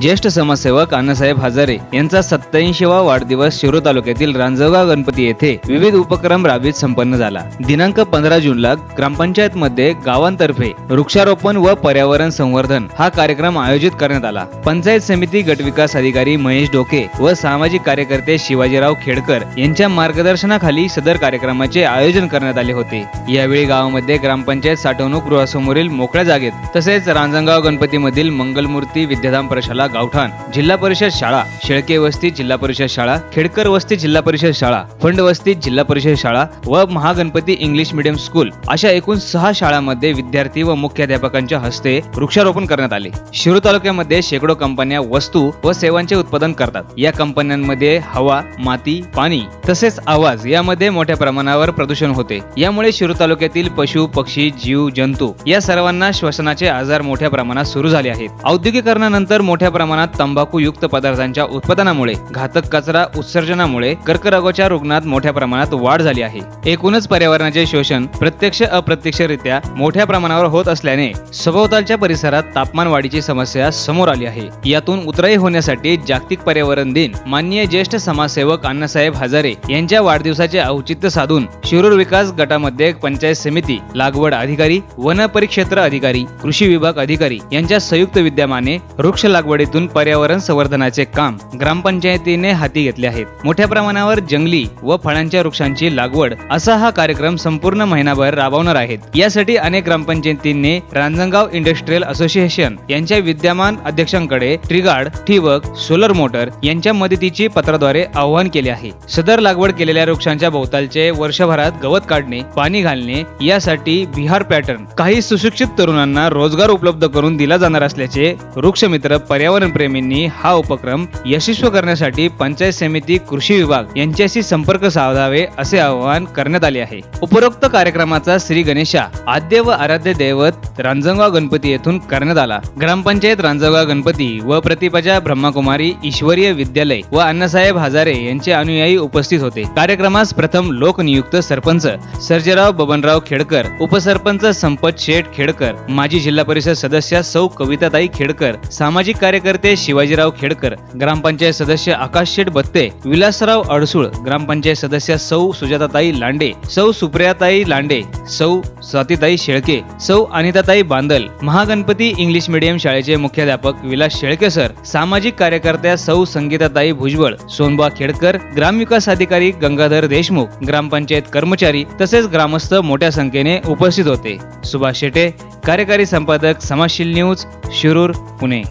ज्येष्ठ समाजसेवक अण्णासाहेब हजारे यांचा सत्याऐंशीवा वाढदिवस शिरो तालुक्यातील रांजणगाव गणपती येथे विविध उपक्रम राबवित संपन्न झाला. दिनांक पंधरा जूनला ग्रामपंचायत मध्ये गावांतर्फे वृक्षारोपण व पर्यावरण संवर्धन हा कार्यक्रम आयोजित करण्यात आला. पंचायत समिती गटविकास अधिकारी महेश डोके व सामाजिक कार्यकर्ते शिवाजीराव खेडकर यांच्या मार्गदर्शनाखाली सदर कार्यक्रमाचे आयोजन करण्यात आले होते. यावेळी गावामध्ये ग्रामपंचायत साठवणूक गृहासमोरील मोकळ्या जागेत तसेच रांजणगाव गणपतीमधील मंगलमूर्ती विद्याधाम प्रशाला शाळा गावठाण जिल्हा परिषद शाळा शेळके वस्ती जिल्हा परिषद शाळा खेडकर वस्ती जिल्हा परिषद शाळा फंड वस्ती जिल्हा परिषद शाळा व महागणपती इंग्लिश मीडियम स्कूल अशा एकूण सहा शाळांमध्ये विद्यार्थी व मुख्याध्यापकांच्या हस्ते वृक्षारोपण करण्यात आले. शिरूर तालुक्यामध्ये शेकडो कंपन्या वस्तू व सेवांचे उत्पादन करतात. या कंपन्यांमध्ये हवा माती पाणी तसेच आवाज यामध्ये मोठ्या प्रमाणावर प्रदूषण होते. यामुळे शिरूर तालुक्यातील पशु पक्षी जीव जंतू या सर्वांना श्वसनाचे आजार मोठ्या प्रमाणात सुरू झाले आहेत. औद्योगिकरणानंतर मोठ्या प्रमाणात तंबाखू युक्त पदार्थांच्या उत्पादनामुळे घातक कचरा उत्सर्जनामुळे कर्करोगाच्या रुग्णात मोठ्या प्रमाणात वाढ झाली आहे. एकूणच पर्यावरणाचे शोषण प्रत्यक्ष अप्रत्यक्षरित्या मोठ्या प्रमाणावर होत असल्याने सभोवतालच्या परिसरात तापमान वाढीची समस्या समोर आली आहे. यातून उतराई होण्यासाठी जागतिक पर्यावरण दिन माननीय ज्येष्ठ समाजसेवक अण्णासाहेब हजारे यांच्या वाढदिवसाचे औचित्य साधून शिरूर विकास गटामध्ये पंचायत समिती लागवड अधिकारी वन परिक्षेत्र अधिकारी कृषी विभाग अधिकारी यांच्या संयुक्त विद्यमाने वृक्ष लागवड लागवडीतून पर्यावरण संवर्धनाचे काम ग्रामपंचायतीने हाती घेतले आहेत. मोठ्या प्रमाणावर जंगली व फळांच्या वृक्षांची लागवड असा हा कार्यक्रम संपूर्ण महिनाभर राबवणार आहेत. यासाठी अनेक ग्रामपंचायतींनी रांजणगाव इंडस्ट्रियल असोसिएशन यांच्या विद्यमान अध्यक्षांकडे ट्रिगार्ड ठिबक सोलर मोटर यांच्या मदतीची पत्राद्वारे आवाहन केले आहे. सदर लागवड केलेल्या वृक्षांच्या भोवतालचे वर्षभरात गवत काढणे पाणी घालणे यासाठी बिहार पॅटर्न काही सुशिक्षित तरुणांना रोजगार उपलब्ध करून दिला जाणार असल्याचे वृक्षमित्र पर्याय प्रेमींनी हा उपक्रम यशस्वी करण्यासाठी पंचायत समिती कृषी विभाग यांच्याशी संपर्क साधावे असे आवाहन करण्यात आले आहे. उपरोक्त कार्यक्रमाचा श्री गणेशा आद्य व आराध्य दैवत रांजणगाव गणपती येथून करण्यात आला. ग्रामपंचायत रांजणगाव गणपती व प्रतिपजा ब्रह्माकुमारी ईश्वरीय विद्यालय व अण्णासाहेब हजारे यांचे अनुयायी उपस्थित होते. कार्यक्रमास प्रथम लोकनियुक्त सरपंच सर्जेराव बबनराव खेडकर उपसरपंच संपत शेठ खेडकर माजी जिल्हा परिषद सदस्य सौ कविताताई खेडकर सामाजिक कार्य कार्यकर्ते शिवाजीराव खेडकर ग्रामपंचायत सदस्य आकाश शेठ बत्ते विलासराव अडसूळ ग्रामपंचायत सदस्य सौ सुजाताताई लांडे सौ सुप्रियाताई लांडे सौ स्वातीताई शेळके सौ अनिताताई बांदल महागणपती इंग्लिश मीडियम शाळेचे मुख्याध्यापक विलास शेळके सर सामाजिक कार्यकर्त्या सौ संगीताताई भुजबळ सोनबा खेडकर ग्रामविकास अधिकारी गंगाधर देशमुख ग्रामपंचायत कर्मचारी तसेच ग्रामस्थ मोठ्या संख्येने उपस्थित होते. सुभाष शेटे कार्यकारी संपादक समाजशील न्यूज शिरूर पुणे.